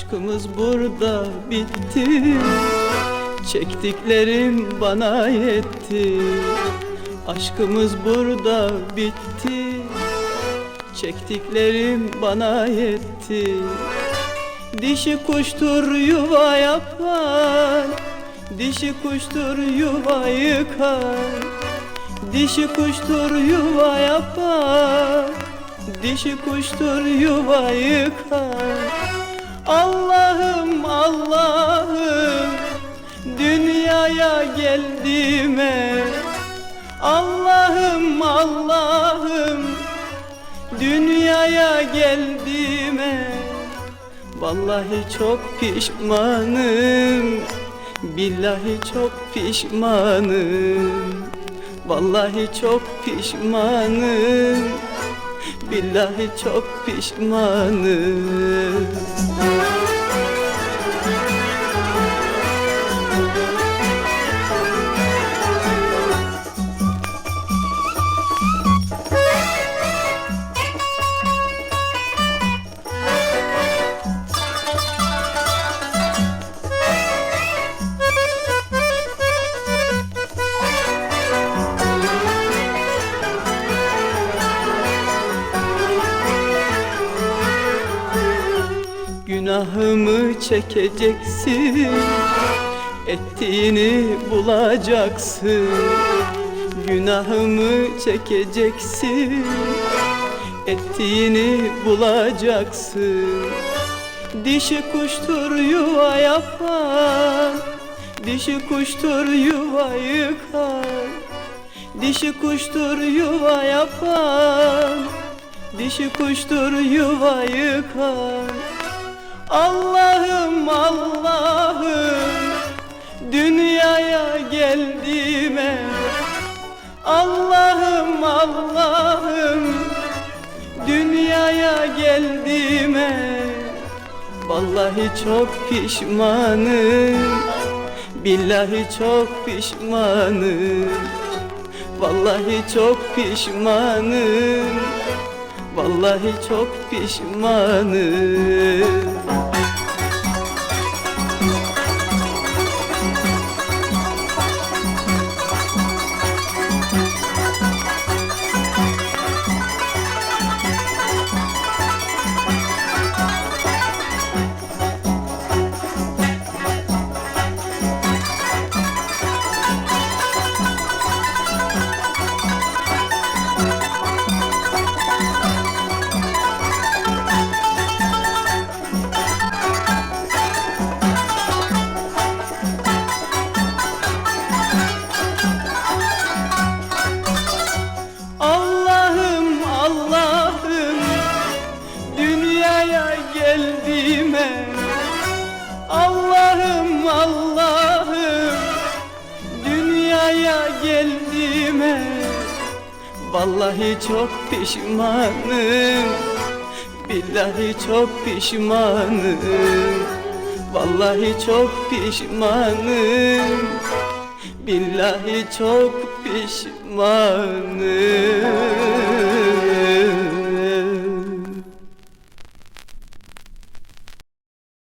Aşkımız burada bitti. Çektiklerim bana yetti. Aşkımız burada bitti. Çektiklerim bana yetti. Dişi kuştur yuva yapan Dişi kuştur yuva yıkar. Dişi kuştur yuva yapar. Dişi kuştur yuva yıkar Geldiğime. Allah'ım Allah'ım Dünyaya geldiğime. Vallahi çok pişmanım Billahi çok pişmanım. Vallahi çok pişmanım Billahi çok pişmanım Günahımı çekeceksin. Ettiğini bulacaksın. Günahımı çekeceksin. Ettiğini bulacaksın. Dişi kuştur yuva yapan. Dişi kuştur yuva yıkar Dişi kuştur yuva yapan. Dişi kuştur yuva yıkar Allah'ım Allah'ım Dünyaya geldiğime. Allah'ım Allah'ım Dünyaya geldiğime. Vallahi çok pişmanım Billahi çok pişmanım. Vallahi çok pişmanım Vallahi çok pişmanım Allah'ım dünyaya geldiğime Allah'ım Allah'ım dünyaya geldiğime Vallahi çok pişmanım Billahi çok pişmanım Vallahi çok pişmanım Billahi çok pişmanım